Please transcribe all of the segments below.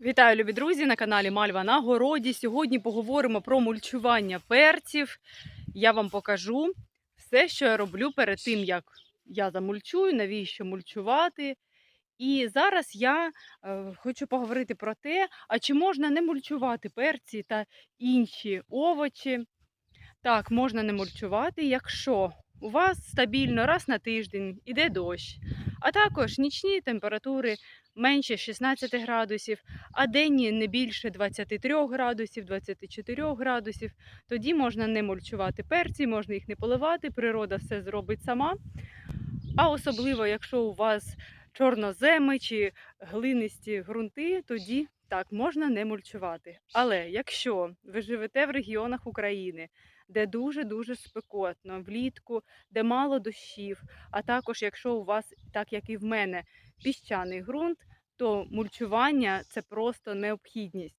Вітаю, любі друзі, на каналі Мальва на городі. Сьогодні поговоримо про мульчування перців. Я вам покажу все, що я роблю перед тим, як я замульчую, навіщо мульчувати. І зараз я е, хочу поговорити про те, а чи можна не мульчувати перці та інші овочі. Так, можна не мульчувати, якщо у вас стабільно раз на тиждень іде дощ, а також нічні температури менше 16 градусів, а денні не більше 23 градусів, 24 градусів. Тоді можна не мульчувати перці, можна їх не поливати, природа все зробить сама. А особливо, якщо у вас чорноземи чи глинисті ґрунти, тоді так можна не мульчувати. Але якщо ви живете в регіонах України, де дуже-дуже спекотно, влітку, де мало дощів, а також якщо у вас, так як і в мене, піщаний ґрунт, то мульчування це просто необхідність.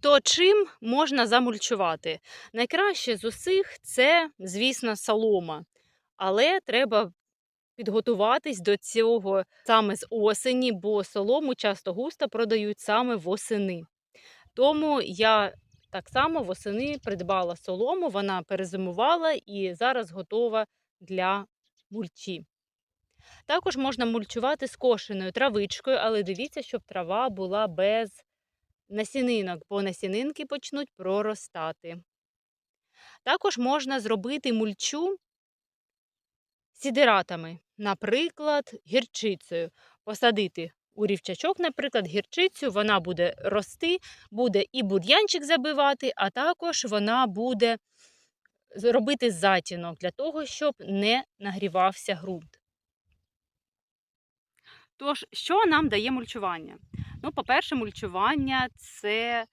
То чим можна замульчувати? Найкраще з усіх це, звісно, солома. Але треба підготуватись до цього саме з осені, бо солому часто густо продають саме восени. Тому я так само восени придбала солому, вона перезимувала і зараз готова для мульчі. Також можна мульчувати скошеною травичкою, але дивіться, щоб трава була без насінинок, бо насінинки почнуть проростати. Також можна зробити мульчу сідератами, наприклад, гірчицею. Посадити у рівчачок, наприклад, гірчицю, вона буде рости, буде і бур'янчик забивати, а також вона буде робити затінок для того, щоб не нагрівався ґрунт. Тож, що нам дає мульчування? Ну, по-перше, мульчування це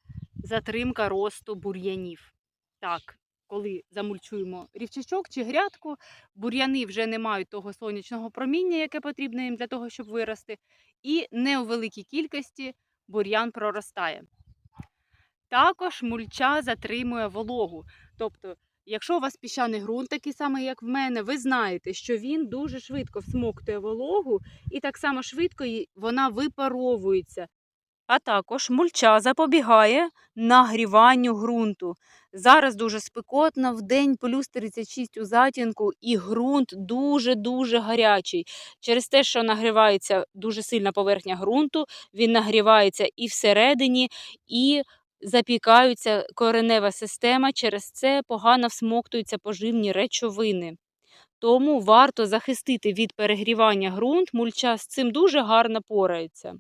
затримка росту бур'янів. Так, коли замульчуємо рівчачок чи грядку, бур'яни вже не мають того сонячного проміння, яке потрібно їм для того, щоб вирости, і не у великій кількості бур'ян проростає. Також мульча затримує вологу. Тобто, якщо у вас піщаний ґрунт, такий самий, як в мене, ви знаєте, що він дуже швидко всмоктує вологу, і так само швидко вона випаровується. А також мульча запобігає нагріванню ґрунту. Зараз дуже спекотно, в день плюс 36 у затінку, і ґрунт дуже-дуже гарячий. Через те, що нагрівається дуже сильна поверхня ґрунту, він нагрівається і всередині, і запікаються коренева система, через це погано всмоктуються поживні речовини. Тому варто захистити від перегрівання ґрунт, мульча з цим дуже гарно порається.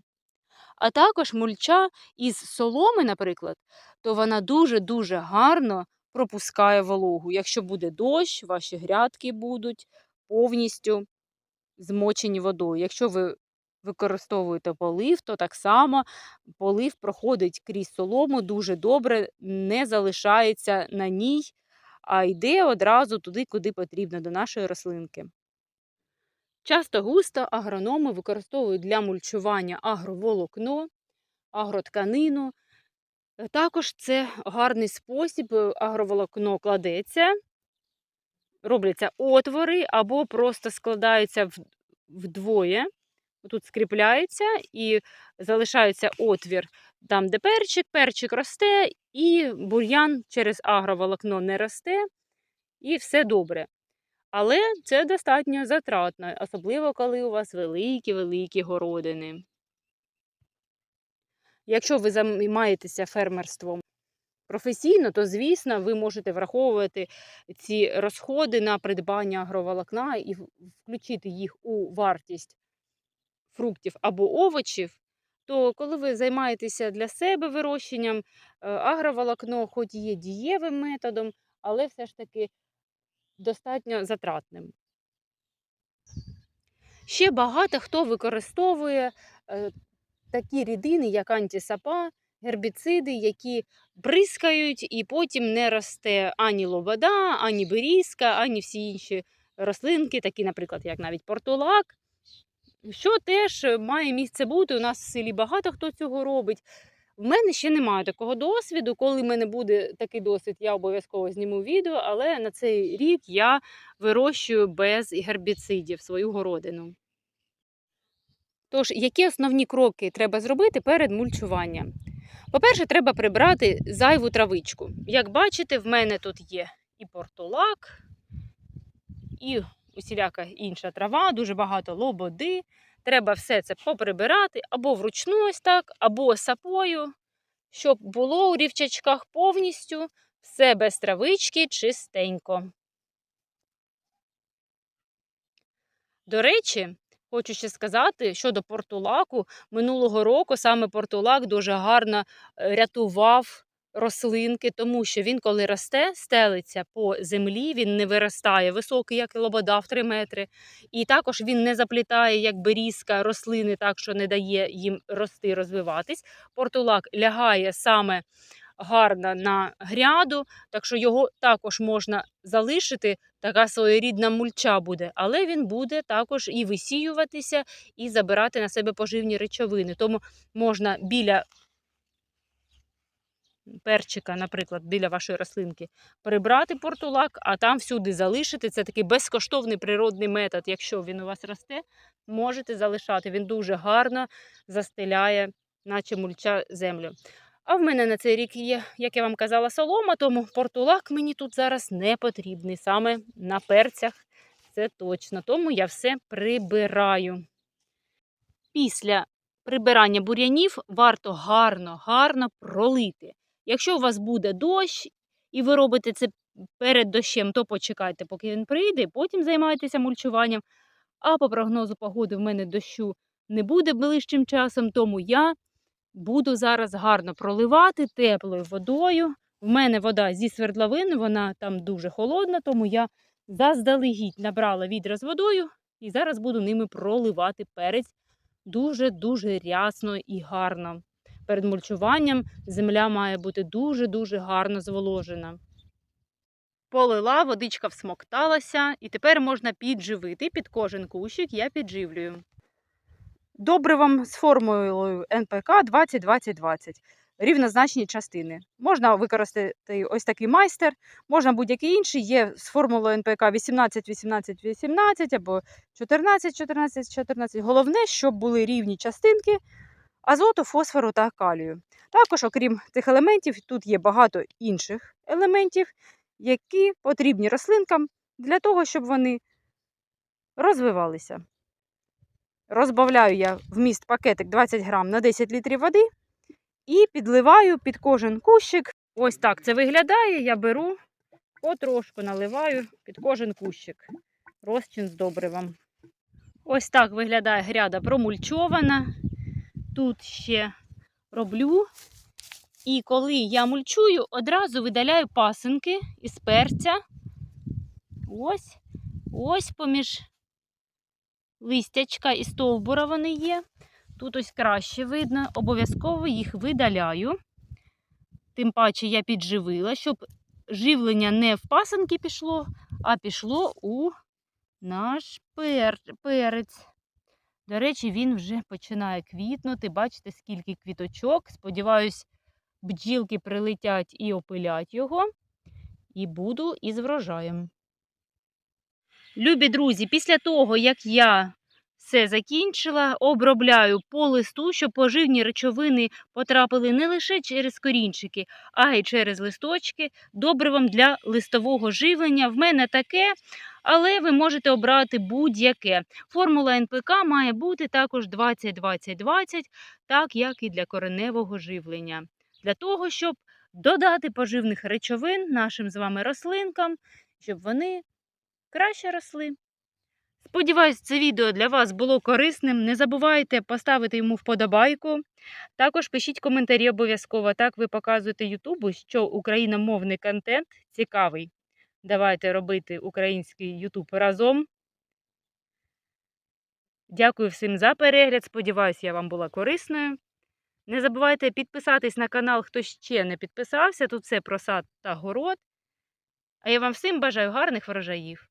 А також мульча із соломи, наприклад, то вона дуже-дуже гарно пропускає вологу. Якщо буде дощ, ваші грядки будуть повністю змочені водою. Якщо ви використовуєте полив, то так само полив проходить крізь солому дуже добре, не залишається на ній, а йде одразу туди, куди потрібно, до нашої рослинки. Часто густо агрономи використовують для мульчування агроволокно, агротканину. Е, Також це гарний спосіб, е, агроволокно кладеться, робляться отвори або просто складаються вдвоє. Тут скріпляється і залишається отвір там, де перчик, перчик росте, і бур'ян через агроволокно не росте, і все добре. Але це достатньо затратно, особливо коли у вас великі-великі городини. Якщо ви займаєтеся фермерством професійно, то, звісно, ви можете враховувати ці розходи на придбання агроволокна і включити їх у вартість фруктів або овочів. То коли ви займаєтеся для себе вирощенням, е, агроволокно, хоч є дієвим методом, але все ж таки достатньо затратним. Ще багато хто використовує е, такі рідини, як антисапа, гербіциди, які бризкають і потім не росте ані лобода, ані берізка, ані всі інші рослинки, такі, наприклад, як навіть портулак. Що теж має місце бути. У нас в селі багато хто цього робить. В мене ще немає такого досвіду. Коли в мене буде такий досвід, я обов'язково зніму відео, але на цей рік я вирощую без гербіцидів свою городину. Тож, які основні кроки треба зробити перед мульчуванням? По-перше, треба прибрати зайву травичку. Як бачите, в мене тут є і портулак, і усіляка інша трава, дуже багато лободи. Треба все це поприбирати або вручну ось так, або сапою, щоб було у рівчачках повністю все без травички чистенько. До речі, хочу ще сказати щодо портулаку. Минулого року саме портулак дуже гарно е, рятував рослинки, тому що він, коли росте, стелиться по землі, він не виростає високий, як лобода в 3 метри. І також він не заплітає, як берізка, рослини, так що не дає їм рости, розвиватись. Портулак лягає саме гарно на гряду, так що його також можна залишити, така своєрідна мульча буде, але він буде також і висіюватися, і забирати на себе поживні речовини. Тому можна біля перчика, наприклад, біля вашої рослинки, прибрати портулак, а там всюди залишити. Це такий безкоштовний природний метод. Якщо він у вас росте, можете залишати. Він дуже гарно застеляє, наче мульча землю. А в мене на цей рік є, як я вам казала, солома, тому портулак мені тут зараз не потрібний. Саме на перцях це точно. Тому я все прибираю. Після прибирання бур'янів варто гарно, гарно пролити. Якщо у вас буде дощ, і ви робите це перед дощем, то почекайте, поки він прийде, потім займайтеся мульчуванням. А по прогнозу погоди в мене дощу не буде ближчим часом, тому я буду зараз гарно проливати теплою водою. В мене вода зі свердловини, вона там дуже холодна, тому я заздалегідь набрала відра з водою і зараз буду ними проливати перець дуже-дуже рясно і гарно. Перед мульчуванням земля має бути дуже-дуже гарно зволожена. Полила, водичка всмокталася, і тепер можна підживити під кожен кущик я підживлюю. Добривом з формулою НПК 20-20-20. Рівнозначні частини. Можна використати ось такий майстер, можна будь-який інший. Є з формулою НПК 18-18-18 або 14-14-14. Головне, щоб були рівні частинки азоту, фосфору та калію. Також, окрім цих елементів, тут є багато інших елементів, які потрібні рослинкам для того, щоб вони розвивалися. Розбавляю я вміст пакетик 20 грам на 10 літрів води і підливаю під кожен кущик. Ось так це виглядає. Я беру, потрошку наливаю під кожен кущик. Розчин з добривом. Ось так виглядає гряда промульчована. Тут ще роблю. І коли я мульчую, одразу видаляю пасинки із перця. Ось, ось поміж листячка і стовбура вони є. Тут ось краще видно, обов'язково їх видаляю. Тим паче я підживила, щоб живлення не в пасинки пішло, а пішло у наш пер... перець. До речі, він вже починає квітнути. Бачите, скільки квіточок. Сподіваюсь, бджілки прилетять і опилять його. І буду із врожаєм. Любі друзі, після того, як я все закінчила, обробляю по листу, щоб поживні речовини потрапили не лише через корінчики, а й через листочки, добривом для листового живлення. В мене таке, але ви можете обрати будь-яке. Формула НПК має бути також 20-20-20, так як і для кореневого живлення. Для того, щоб додати поживних речовин нашим з вами рослинкам, щоб вони краще росли. Сподіваюсь, це відео для вас було корисним. Не забувайте поставити йому вподобайку. Також пишіть коментарі обов'язково. Так ви показуєте Ютубу, що україномовний контент цікавий. Давайте робити український Ютуб разом. Дякую всім за перегляд. Сподіваюсь, я вам була корисною. Не забувайте підписатись на канал, хто ще не підписався. Тут все про сад та город. А я вам всім бажаю гарних врожаїв.